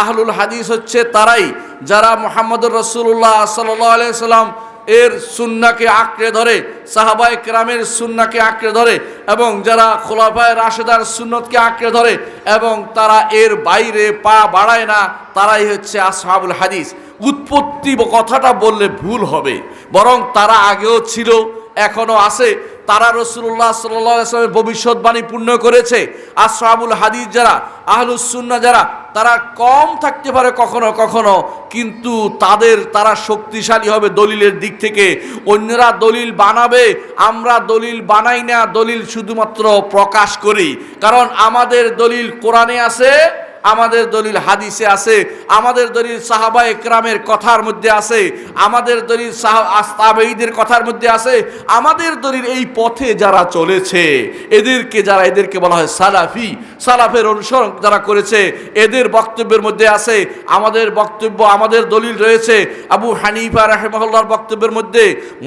আহলুল হাদিস হচ্ছে তারাই যারা মোহাম্মদুর রসুল্লাহ সাল্লাহ সাল্লাম এর সুন্নাকে আঁকড়ে ধরে সাহাবাই ক্রামের সুন্নাকে আঁকড়ে ধরে এবং যারা খোলাফায় রাশেদার সুন্নতকে আঁকড়ে ধরে এবং তারা এর বাইরে পা বাড়ায় না, তারাই হচ্ছে আসহাবুল হাদিস। উৎপত্তি কথাটা বললে ভুল হবে, বরং তারা আগেও ছিল এখনও আছে। তারা রসুল্লাহ সাল্লামের ভবিষ্যৎবাণী পূর্ণ করেছে। আসহাবুল হাদিস যারা আহলুসুন্না যারা তারা কম থাকতে পারে কখনো কখনো, কিন্তু তাদের, তারা শক্তিশালী হবে দলিলের দিক থেকে। অন্যরা দলিল বানাবে, আমরা দলিল বানাই না, দলিল শুধুমাত্র প্রকাশ করি। কারণ আমাদের দলিল কোরআনে আছে, আমাদের দলিল হাদিসে আছে, আমাদের দলিল সাহাবা একরামের কথার মধ্যে আছে, আমাদের দলিল আস্তাবেঈদের কথার মধ্যে আছে। আমাদের দলিল এই পথে যারা চলেছে, এদেরকে যারা, এদেরকে বলা হয় সালাফি। সালাফের অনুসরণ যারা করেছে, এদের বক্তব্যের মধ্যে আছে, আমাদের বক্তব্য, আমাদের দলিল রয়েছে। আবু হানিফা রাহেমহল্লার বক্তব্যের মধ্যে,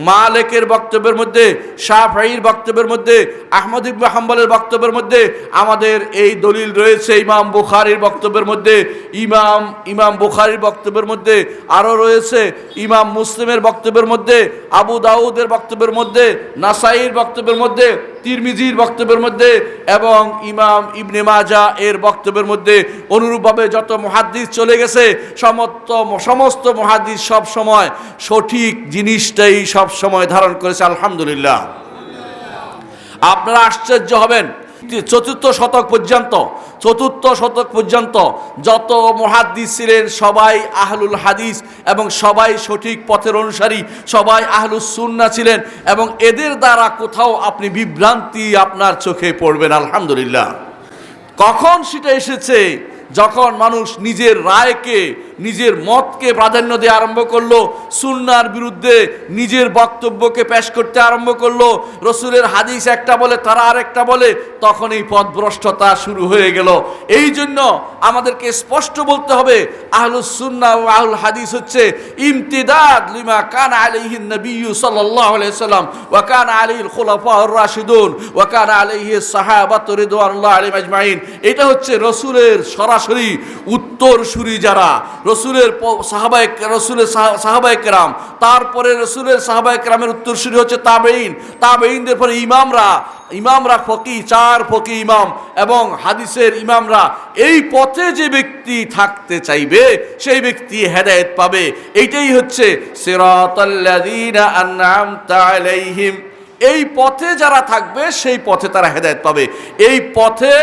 মালেকের বক্তব্যের মধ্যে শাহফাইর বক্তব্যের মধ্যে, আহমদ ইবনে হাম্বলের বক্তব্যের মধ্যে আমাদের এই দলিল রয়েছে। ইমাম বুখারির বক্তব্যের মধ্যে, ইমাম ইমাম বুখারির বক্তব্যের মধ্যে আরও রয়েছে। ইমাম মুসলিমের বক্তব্যের মধ্যে, আবু দাউদের বক্তব্যের মধ্যে, নাসাইর বক্তব্যের মধ্যে তিরমিজির বক্তব্যের মধ্যে এবং ইমাম ইবনে মাজা এর বক্তব্যের মধ্যে অনুরূপভাবে যত মহাদ্দিস চলে গেছে, সমস্ত সমস্ত মহাদ্দিস সব সময় সঠিক জিনিসটাই সব সময় ধারণ করেছে, আলহামদুলিল্লাহ। আপনারা আশ্চর্য হবেন চতুর্থ শতক পর্যন্ত, চতুর্থ শতক পর্যন্ত যত মহাদ্দিস ছিলেন, সবাই আহলুল হাদিস এবং সবাই সঠিক পথের অনুসারী, সবাই আহলুস সুন্না ছিলেন এবং এদের দ্বারা কোথাও আপনি বিভ্রান্তি আপনার চোখে পড়বেন আলহামদুলিল্লাহ। কখন সেটা এসেছে? যখন মানুষ নিজের রায়কে নিজের মতকে প্রাধান্য দিয়ে আরম্ভ করল, সুন্নার বিরুদ্ধে নিজের বক্তব্যকে পেশ করতে আরম্ভ করল। রসুলের হাদিস একটা বলে, তারা আরেকটা বলে তখন এই পথভ্রষ্টতা শুরু হয়ে গেল। এই জন্য আমাদেরকে স্পষ্ট বলতে হবে, আহলুস সুন্না ও আহুল হাদিস হচ্ছে ইমতিদাদ লিমা কান আলাইহি নবী আলাইহি সাল্লাম, ওয়া কান আলাইহিল খুলাফা রাশিদুন, ওয়া কান আলাইহি সাহাবাতু রিদওয়ানুল্লাহ আলাইহিম আজমাইন। এটা হচ্ছে রসুলের সরাসরি উত্তর সুরি যারা। রসুলের সাহাবাই রসুলের সাহাবাই কেরাম, তারপরে রসুলের সাহাবাই কেরামের উত্তরসূরি হচ্ছে তাবেইন তাবেইনদের পরে ইমামরা ইমামরা ফকি, চার ফকি ইমাম এবং হাদিসের ইমামরা। এই পথে যে ব্যক্তি থাকতে চাইবে, সেই ব্যক্তি হেদায়েত পাবে। এইটাই হচ্ছে সিরাতাল্লাযীনা আনআমতা আলাইহিম। এই পথে যারা থাকবে, সেই পথে তারা হেদায়ত পাবে। এই পথে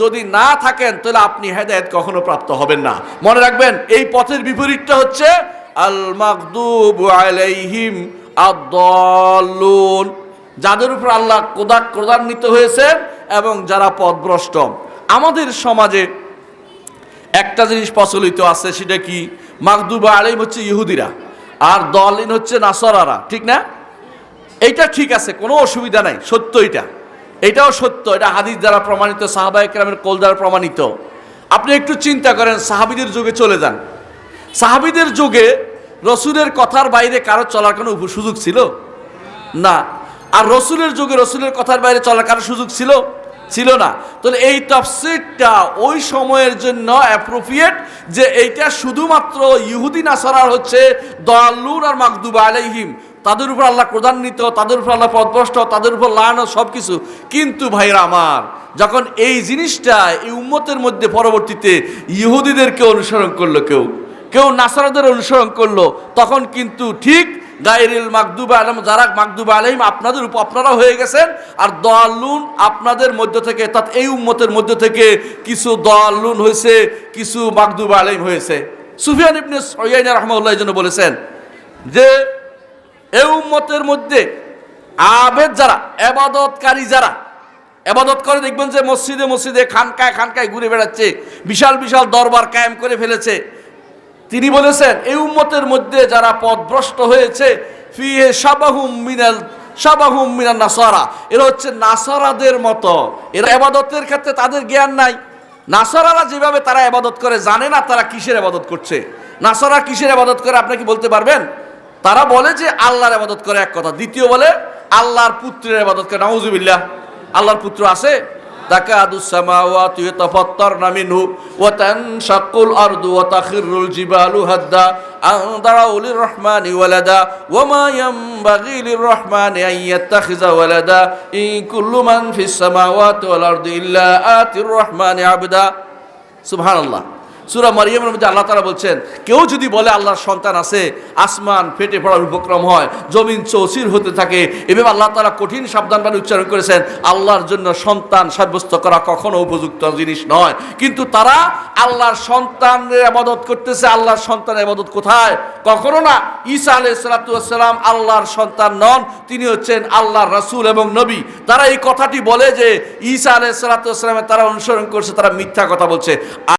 যদি না থাকেন, তাহলে আপনি হেদায়ত কখনো প্রাপ্ত হবেন না। মনে রাখবেন, এই পথের বিপরীতটা হচ্ছে আল মাকদুব আলাইহিম আদ যাদের উপর আল্লাহ কোদা ক্রোধান্বিত হয়েছে এবং যারা পথভ্রষ্ট। আমাদের সমাজে একটা জিনিস প্রচলিত আছে, সেটা কি? মাকদুবা আলাইম হচ্ছে ইহুদিরা, আর দলিন হচ্ছে নাসরারা, ঠিক না? এইটা ঠিক আছে, কোনো অসুবিধা নাই, সত্য এটা। এটাও সত্য, এটা হাদিস দ্বারা প্রমাণিত সাহাবাই কেরামের কোল দ্বারা প্রমাণিত। আপনি একটু চিন্তা করেন, সাহাবিদের যুগে চলে যান। সাহাবিদের যুগে রসুলের কথার বাইরে কারও চলার কোনো সুযোগ ছিল? না। আর রসুলের যুগে রসুলের কথার বাইরে চলার কারও সুযোগ ছিল? ছিল না। তাহলে এই তফসিরটা ওই সময়ের জন্য অ্যাপ্রোপ্রিয়েট যে এইটা শুধুমাত্র ইহুদি, নাসারার হচ্ছে দয়াল্লুর আর মাকদুবা আলাইহিম। তাদের উপর আল্লাহ ক্রধান্বিত তাদের উপর আল্লাহ পদভ্রষ্ট তাদের উপর লান সব কিছু কিন্তু ভাইরা আমার, যখন এই জিনিসটা এই উম্মতের মধ্যে পরবর্তীতে ইহুদিদেরকে অনুসরণ করল কেউ কেউ নাসারাদের অনুসরণ করল, তখন কিন্তু ঠিক গাইরিল মাকদুবা আলম যারা মাকদুবা আলহিম আপনাদের উপর আপনারা হয়ে গেছেন, আর দয়ালুন আপনাদের মধ্য থেকে, অর্থাৎ এই উম্মতের মধ্য থেকে কিছু দয়ালুন হয়েছে, কিছু মাকদুবা আলহিম হয়েছে। সুফিয়ান ইবনে সৈয়াইন রহমাউল্লাহ জন্য বলেছেন যে এই উম্মতের মধ্যে আবেদ যারা, এবাদতকারী যারা, এবাদত করে দেখবেন যে মসজিদে মসজিদে খানকায় খানকায় ঘুরে বেড়াচ্ছে, বিশাল বিশাল দরবার কায়েম করে ফেলেছে। তিনি বলেছেন, এই উম্মতের মধ্যে যারা পথভ্রষ্ট হয়েছে, ফিহে সাবাহুম মিনাল সাবাহুম মিনাল নাসারা। এরা হচ্ছে নাসারাদের মতো। এরা এবাদতের ক্ষেত্রে তাদের জ্ঞান নাই। নাসারারা যেভাবে তারা এবাদত করে, জানে না তারা কিসের এবাদত করছে? নাসারা কিসের এবাদত করে, আপনি কি বলতে পারবেন? তারা বলে যে আল্লাহর আবাদত করে এক কথা। দ্বিতীয় বলে, আল্লাহর পুত্রের আবাদত করে। নাউজুবিল্লাহ আল্লাহর পুত্র আছে? তাকে তাকাদু সামাওয়াতি তাফাত্তারনা মিনহু ওয়া তানশাকুল আরদু ওয়া তাখিরুল জিবালু হাদ্দা আন দারাউ লিররহমানি ওয়ালাদা ওয়া মা ইয়ানবাগি লিররহমানি আন ইত্তাখিযা ওয়ালাদা ইন কুল্লু মান ফিস সামাওয়াতি ওয়াল আরদি ইল্লা আতির রহমানি আবদা। সুবহানাল্লাহ। সুরা মারিয়ামের মধ্যে আল্লাহ তারা বলছেন, কেউ যদি বলে আল্লাহর সন্তান আছে, আসমান ফেটে পড়ার উপক্রম হয়, জমিন চৌচির হতে থাকে, এভাবে আল্লাহ তারা কঠিন সাবধানভাবে উচ্চারণ করেছেন, আল্লাহর জন্য সন্তান সাব্যস্ত করা কখনো উপযুক্ত জিনিস নয়। কিন্তু তারা আল্লাহর সন্তানের আবাদত করতেছে, আল্লাহর সন্তানের আবাদত কোথায়? কখনো না। ঈসা আলাই সালাতাম আল্লাহর সন্তান নন, তিনি হচ্ছেন আল্লাহর রাসূল এবং নবী। তারা এই কথাটি বলে যে, ঈসা আলাই সালাতামের তারা অনুসরণ করছে, তারা মিথ্যা কথা বলছে।